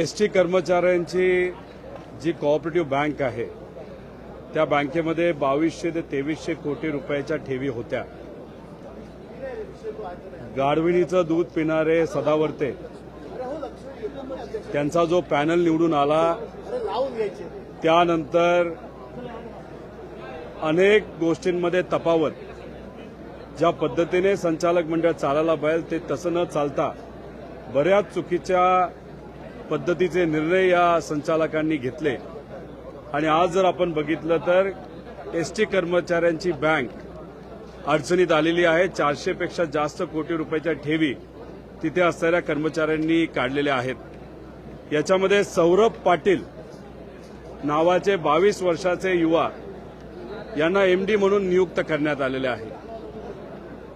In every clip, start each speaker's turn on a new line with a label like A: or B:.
A: S T कर्मचाऱ्यांची जी cooperative bank आहे त्या बँकेमध्ये बावीसशे ते तेवीसशे कोटी रुपयाच्या ठेवी होत्या. गाढविणीचं दूध पिणारे सदावर्ते त्यांचा जो पॅनल निवडून आला त्यानंतर अनेक गोष्टींमध्ये तपावत ज्या पद्धतीने संचालक मंडळ चालायला पाहिजे ते तसं न चालता बऱ्याच चुकीच्या पद्धतीचे निर्णय या संचालकांनी घेतले. आणि आज जर आपण बघितलं तर एस टी कर्मचाऱ्यांची बँक अडचणीत आलेली आहे. चारशेपेक्षा जास्त कोटी रुपयाच्या ठेवी तिथे असणाऱ्या कर्मचाऱ्यांनी काढलेल्या आहेत. याच्यामध्ये सौरभ पाटील नावाचे बावीस वर्षाचे युवा यांना एमडी म्हणून नियुक्त करण्यात आलेले आहे.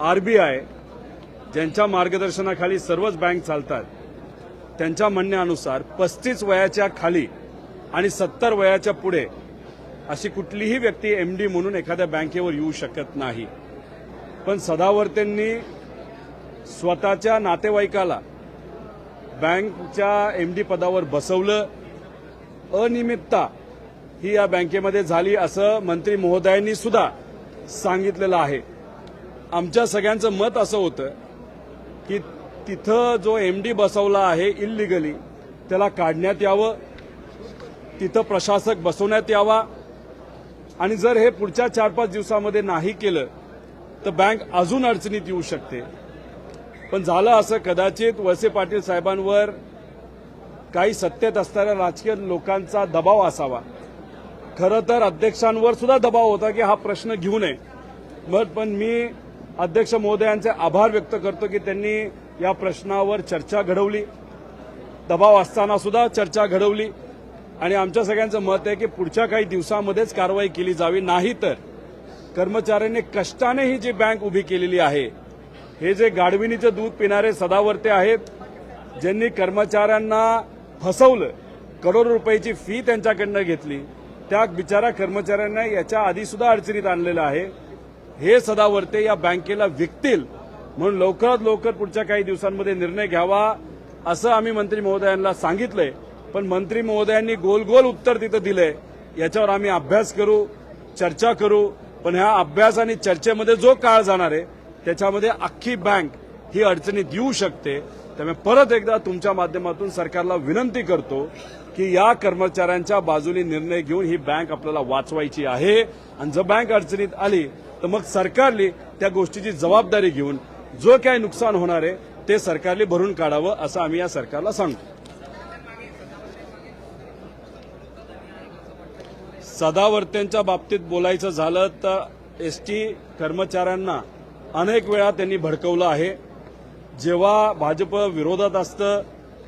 A: आरबीआय ज्यांच्या मार्गदर्शनाखाली सर्वच बँक चालतात त्यांच्या म्हणण्यानुसार पस्तीस वयाच्या खाली आणि सत्तर वयाच्या पुढे अशी कुठलीही व्यक्ती एमडी म्हणून एखाद्या बँकेवर येऊ शकत नाही. पण सदावर्तेंनी स्वतःच्या नातेवाईकाला बँकच्या एमडी पदावर बसवलं. अनियमितता ही या बँकेमध्ये झाली असं मंत्री महोदयांनी सुद्धा सांगितलेलं आहे. आमच्या सगळ्यांचं मत असं होतं की तिथं जो एम डी बसवला आहे इल्लिगली त्याला काढण्यात यावं. तिथं प्रशासक बसवण्यात यावा. आणि जर हे पुढच्या चार पाच दिवसामध्ये नाही केलं तर बँक अजून अडचणीत येऊ शकते. पण झालं असं कदाचित वळसे पाटील साहेबांवर काही सत्तेत असणाऱ्या राजकीय लोकांचा दबाव असावा. खरं तर अध्यक्षांवर सुद्धा दबाव होता की हा प्रश्न घेऊ नये. मग पण मी अध्यक्ष महोदयांचे आभार व्यक्त करतो की त्यांनी या प्रश्नावर चर्चा घडवली. दबाव असताना सुद्धा चर्चा घडवली. आणि आमच्या सगळ्यांचं मत आहे की पुढच्या काही दिवसामध्येच कारवाई केली जावी. नाही तर कर्मचाऱ्यांनी कष्टाने ही जी बँक उभी केलेली आहे हे जे गाढविणीचं दूध पिणारे सदावर्ते आहेत ज्यांनी कर्मचाऱ्यांना फसवलं करोडो रुपयाची फी त्यांच्याकडनं घेतली त्या बिचारा कर्मचाऱ्यांना याच्या आधीसुद्धा अडचणीत आणलेलं आहे. हे सदावर्ते या बँकेला विकतील. म्हणून लवकरात लवकर पुढच्या काही दिवसांमध्ये निर्णय घ्यावा असं आम्ही मंत्री महोदयांना सांगितलंय. पण मंत्री महोदयांनी गोल गोल उत्तर तिथं दिलंय. याच्यावर आम्ही अभ्यास करू चर्चा करू. पण ह्या अभ्यास आणि चर्चेमध्ये जो काळ जाणार आहे त्याच्यामध्ये अख्खी बँक ही अडचणीत येऊ शकते. त्यामुळे परत एकदा तुमच्या माध्यमातून सरकारला विनंती करतो की या कर्मचाऱ्यांच्या बाजूने निर्णय घेऊन ही बँक आपल्याला वाचवायची आहे. आणि जर बँक अडचणीत आली तर मग सरकारने त्या गोष्टीची जबाबदारी घेऊन जो काय नुकसान होणार आहे ते सरकारने भरून काढावं असं आम्ही या सरकारला सांगतो. सदावर्त्यांच्या बाबतीत बोलायचं झालं तर एस टी कर्मचाऱ्यांना अनेक वेळा त्यांनी भडकवलं आहे. जेव्हा भाजप विरोधात असतं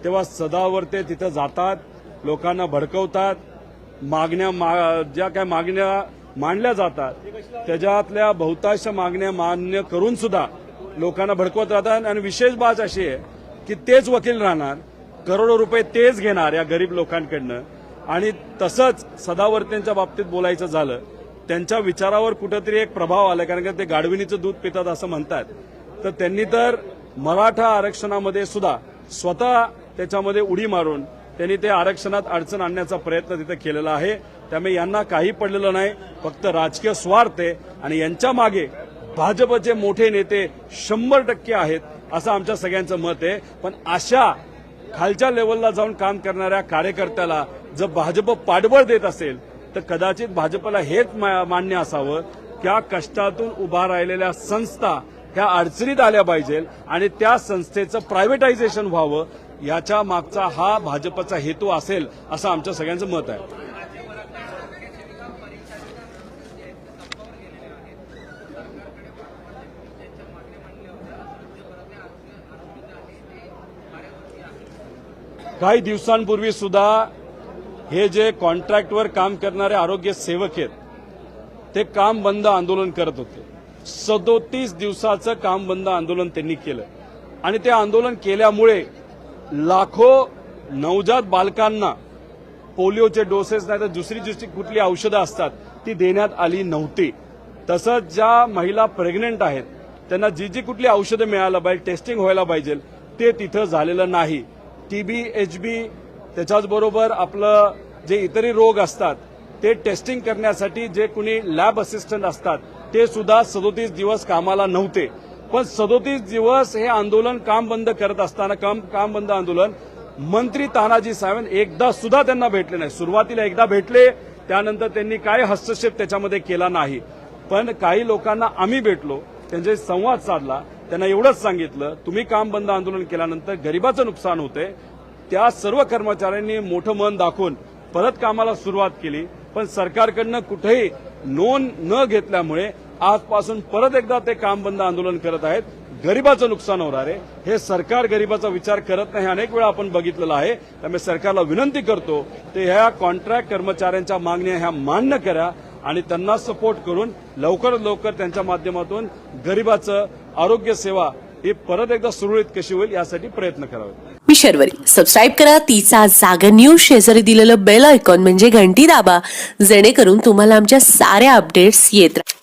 A: तेव्हा सदावर्ते तिथं जातात लोकांना भडकवतात मागण्या मा ज्या काय मागण्या मांडल्या जातात त्याच्यातल्या बहुतांश मागण्या मान्य करून सुद्धा लोकांना भडकवत राहतात आणि विशेष बात अशी आहे की तेच वकील राहणार करोडो रुपये तेच घेणार या गरीब लोकांकडनं. आणि तसंच सदावर्तींच्या बाबतीत बोलायचं झालं त्यांच्या विचारावर कुठंतरी एक प्रभाव आला कारण का ते गाढविणीचं दूध पितात असं म्हणतात. तर त्यांनी तर मराठा आरक्षणामध्ये सुद्धा स्वतः त्याच्यामध्ये उडी मारून त्यांनी ते आरक्षणात अडचण आणण्याचा प्रयत्न तिथे केलेला आहे. त्यामुळे यांना काही पडलेलं नाही फक्त राजकीय स्वार्थ आहे. आणि यांच्या मागे भाजपचे मोठे नेते शंभर टक्के आहेत असं आमच्या सगळ्यांचं मत आहे. पण अशा खालच्या लेवलला जाऊन काम करणाऱ्या कार्यकर्त्याला जर भाजप पाठबळ देत असेल तर कदाचित भाजपला हेच मा- मान्य असावं. त्या कष्टातून उभा राहिलेल्या संस्था ह्या अडचणीत आल्या पाहिजे आणि त्या संस्थेचं प्रायव्हेटायझेशन व्हावं याच्या मागचा हा भाजपचा हेतू असेल असं आमच्या सगळ्यांचं मत आहे. काही दिवसांपूर्वी सुद्धा हे जे कॉन्ट्रॅक्टवर काम करणारे आरोग्य सेवक आहेत ते काम बंद आंदोलन करत होते. सदोतीस दिवसाचं काम बंद आंदोलन त्यांनी केलं. आणि ते आंदोलन केल्यामुळे लाखो नवजात बालकांना पोलिओचे डोसेस नाही तर दुसरी दुसरी कुठली औषधं असतात ती देण्यात आली नव्हती. तसंच ज्या महिला प्रेग्नेंट आहेत त्यांना जी जी कुठली औषधं मिळायला पाहिजे टेस्टिंग व्हायला पाहिजे ते तिथं झालेलं नाही. टीबी एचबी त्याच्याचबरोबर आपलं जे इतरही रोग असतात ते टेस्टिंग करण्यासाठी जे कुणी लॅब असिस्टंट असतात ते सुद्धा सदोतीस दिवस कामाला नव्हते. पण सदोतीस दिवस हे आंदोलन काम बंद करत असताना काम काम बंद आंदोलन मंत्री तानाजी सावंत एकदा सुद्धा त्यांना भेटले नाही. सुरुवातीला एकदा भेटले त्यानंतर त्यांनी काय हस्तक्षेप त्याच्यामध्ये केला नाही. पण काही लोकांना आम्ही भेटलो त्यांचे संवाद साधला त्यांना एवढंच सांगितलं तुम्ही काम बंद आंदोलन केल्यानंतर गरिबाचं नुकसान होतंय. त्या सर्व कर्मचाऱ्यांनी मोठं मन दाखवून परत कामाला सुरुवात केली. पण सरकारकडनं कुठेही नोंद न घेतल्यामुळे आजपासून परत एकदा ते काम बंद आंदोलन करत आहेत. गरिबाचं नुकसान होणार आहे. हे सरकार गरिबाचा विचार करत नाही. अनेक वेळा आपण बघितलेलं आहे. त्यामुळे सरकारला विनंती करतो ते ह्या कॉन्ट्रॅक्ट कर्मचाऱ्यांच्या मागण्या ह्या मान्य करा आणि त्यांना सपोर्ट करून लवकरात लवकर त्यांच्या माध्यमातून गरिबाचं आरोग्य सेवा ही परत एकदा सुरळीत कशी होईल यासाठी प्रयत्न करावे.
B: मी शर्वरी. सबस्क्राईब करा. तिचा जागा न्यूज शेजारी दिलेलं बेल आयकॉन म्हणजे घंटी दाबा. जेणेकरून तुम्हाला आमच्या साऱ्या अपडेट्स येत राहतील